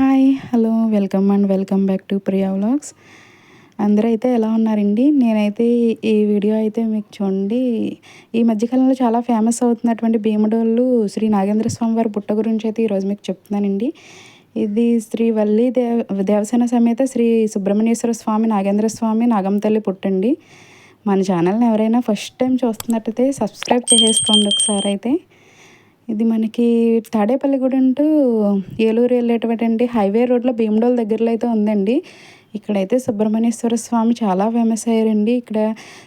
Hi hello welcome and welcome back to Priya vlogs. అందరూ అయితే ఎలా ఉన్నారండి? నేనైతే ఈ వీడియో అయితే మీకు చూడండి. ఈ మధ్యకాలంలో చాలా ఫేమస్ అవుతున్నటువంటి భీమడోళ్ళు శ్రీ నాగేంద్ర స్వామి వారి పుట్ట గురించి అయితే ఈరోజు మీకు చెప్తున్నానండి. ఇది శ్రీ వల్లి దేవ దేవసేన సమేత శ్రీ సుబ్రహ్మణ్యేశ్వర స్వామి నాగేంద్ర స్వామి నాగంతల్లి పుట్టండి. మన ఛానల్ని ఎవరైనా ఫస్ట్ టైం చూస్తున్నట్టయితే సబ్స్క్రైబ్ చేసేసుకోండి ఒకసారి అయితే. ఇది మనకి తాడేపల్లిగూడెం టు ఏలూరు వెళ్ళేటటువంటి హైవే రోడ్లో భీమడోల్ దగ్గరలో అయితే ఉందండి. ఇక్కడైతే సుబ్రహ్మణ్యేశ్వర స్వామి చాలా ఫేమస్ అయ్యారండి. ఇక్కడ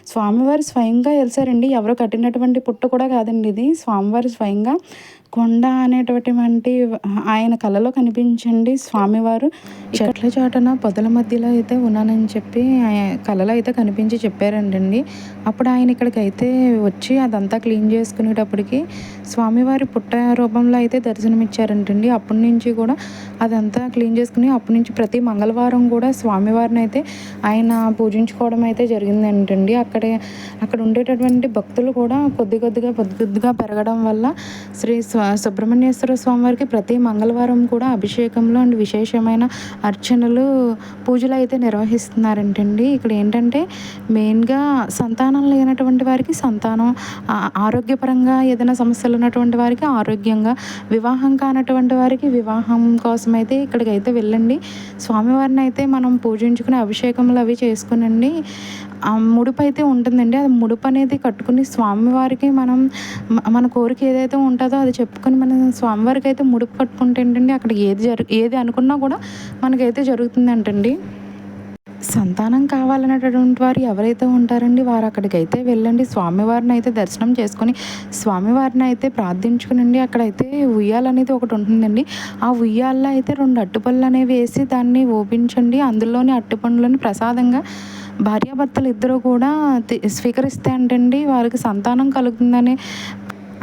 స్వామివారు స్వయంగా వెలిసారండి. ఎవరు కట్టినటువంటి పుట్ట కూడా కాదండి ఇది. స్వామివారు స్వయంగా కొండ అనేటటువంటి ఆయన కళలో కనిపించండి స్వామివారు. చెట్ల చాటన పొదల మధ్యలో అయితే ఉన్నానని చెప్పి కళలో అయితే కనిపించి చెప్పారంటండి. అప్పుడు ఆయన ఇక్కడికి అయితే వచ్చి అదంతా క్లీన్ చేసుకునేటప్పటికి స్వామివారి పుట్ట రూపంలో అయితే దర్శనమిచ్చారంటండి. అప్పటి నుంచి కూడా అదంతా క్లీన్ చేసుకుని అప్పటి నుంచి ప్రతి మంగళవారం కూడా స్వామివారిని అయితే ఆయన పూజించుకోవడం అయితే జరిగిందంటండి. అక్కడే అక్కడ ఉండేటటువంటి భక్తులు కూడా కొద్ది కొద్దిగా కొద్ది కొద్దిగా పెరగడం వల్ల శ్రీ సుబ్రహ్మణ్యేశ్వర స్వామివారికి ప్రతి మంగళవారం కూడా అభిషేకంలో అండ్ విశేషమైన అర్చనలు పూజలు అయితే నిర్వహిస్తున్నారంటండి. ఇక్కడ ఏంటంటే మెయిన్గా సంతానం లేనటువంటి వారికి సంతానం ఆరోగ్యపరంగా ఏదైనా సమస్యలు ఉన్నటువంటి వారికి ఆరోగ్యంగా వివాహం కానటువంటి వారికి వివాహం కోసం అయితే ఇక్కడికి అయితే వెళ్ళండి. స్వామివారిని అయితే మనం పూజించుకుని అభిషేకములు అవి చేసుకునండి. ముడుపు అయితే ఉంటుందండి. అది ముడుపు అనేది కట్టుకుని స్వామివారికి మనం మన కోరిక ఏదైతే ఉంటుందో అది చెప్పుకొని మన స్వామివారికి అయితే ముడుపు కట్టుకుంటే ఏంటండి అక్కడ ఏది జరు ఏది అనుకున్నా కూడా మనకైతే జరుగుతుంది అంటండి సంతానం కావాలనేటటువంటి వారు ఎవరైతే ఉంటారండి వారు అక్కడికి అయితే వెళ్ళండి. స్వామివారిని అయితే దర్శనం చేసుకొని స్వామివారిని అయితే ప్రార్థించుకునండి. అక్కడైతే ఉయ్యాలనేది ఒకటి ఉంటుందండి. ఆ ఉయ్యాల్లో అయితే రెండు అట్టుపళ్ళు అనేవి వేసి దాన్ని ఓపించండి. అందులోని అట్టుపండ్లని ప్రసాదంగా భార్యాభర్తలు ఇద్దరు కూడా స్వీకరిస్తే అంటండి వారికి సంతానం కలుగుతుందని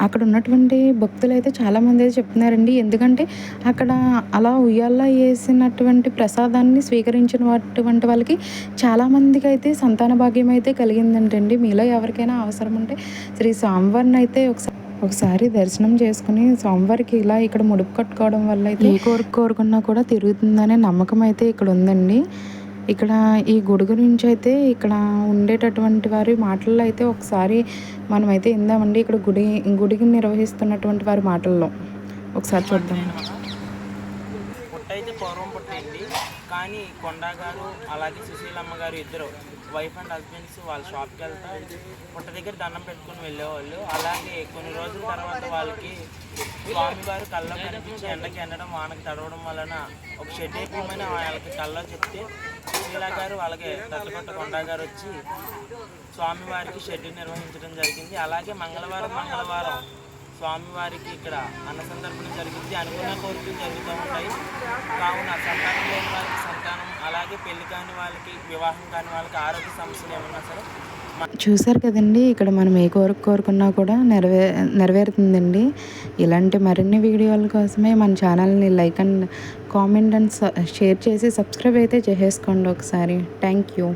అక్కడ ఉన్నటువంటి భక్తులు అయితే చాలామంది అయితే చెప్తున్నారండి. ఎందుకంటే అక్కడ అలా ఉయ్యాల్లో వేసినటువంటి ప్రసాదాన్ని స్వీకరించినటువంటి వాళ్ళకి చాలామందికి అయితే సంతాన భాగ్యం అయితే కలిగిందంటండి. మీలో ఎవరికైనా అవసరం ఉంటే శ్రీ స్వామివారిని అయితే ఒకసారి ఒకసారి దర్శనం చేసుకుని స్వామివారికి ఇలా ఇక్కడ ముడుపు కట్టుకోవడం వల్ల అయితే ఏ కోరిక కోరుకున్నా కూడా తిరుగుతుందనే నమ్మకం అయితే ఇక్కడ ఉందండి. ఇక్కడ ఈ గుడి గురించి అయితే ఇక్కడ ఉండేటటువంటి వారి మాటల్లో అయితే ఒకసారి మనమైతే ఇందామండి ఇక్కడ గుడి గుడికి నిర్వహిస్తున్నటువంటి వారి మాటల్లో. ఒకసారి చూద్దాం. అయితే పూర్వం పుట్టండి కానీ కొండా గారు అలాగే సుశీలమ్మ గారు ఇద్దరు వైఫ్ అండ్ హస్బెండ్స్ వాళ్ళ షాప్కి వెళ్తా పుట్ట దగ్గర దండం పెట్టుకుని వెళ్ళేవాళ్ళు. అలాగే కొన్ని రోజుల తర్వాత వాళ్ళకి స్వామివారు కళ్ళ కనిపించి ఎండకి ఎండడం వానకి తడవడం వలన ఒక షెడ్ అయిపోమని వాళ్ళకి కళ్ళలో చెప్తే సుశీల గారు అలాగే తట్టుకొట్ట కొండా గారు వచ్చి స్వామివారికి షెడ్ నిర్వహించడం జరిగింది. అలాగే మంగళవారం మంగళవారం స్వామివారికి ఇక్కడ అన్న సందర్భం జరిగింది. అనుకున్న కోరికలు జరుగుతూ ఉంటాయి. కావున సంతానం లేని వారికి అలాగే పెళ్ళి కాని వాళ్ళకి వివాహం కాని వాళ్ళకి ఆరోగ్య సమస్యలు ఏమన్నా సరే చూసారు కదండి ఇక్కడ మనం ఏ కోరిక కోరుకున్నా కూడా నెరవే నెరవేరుతుందండి. ఇలాంటి మరిన్ని వీడియోల కోసమే మన ఛానల్ని like and comment and share చేసి సబ్స్క్రైబ్ అయితే చేసేసుకోండి ఒకసారి. Thank you.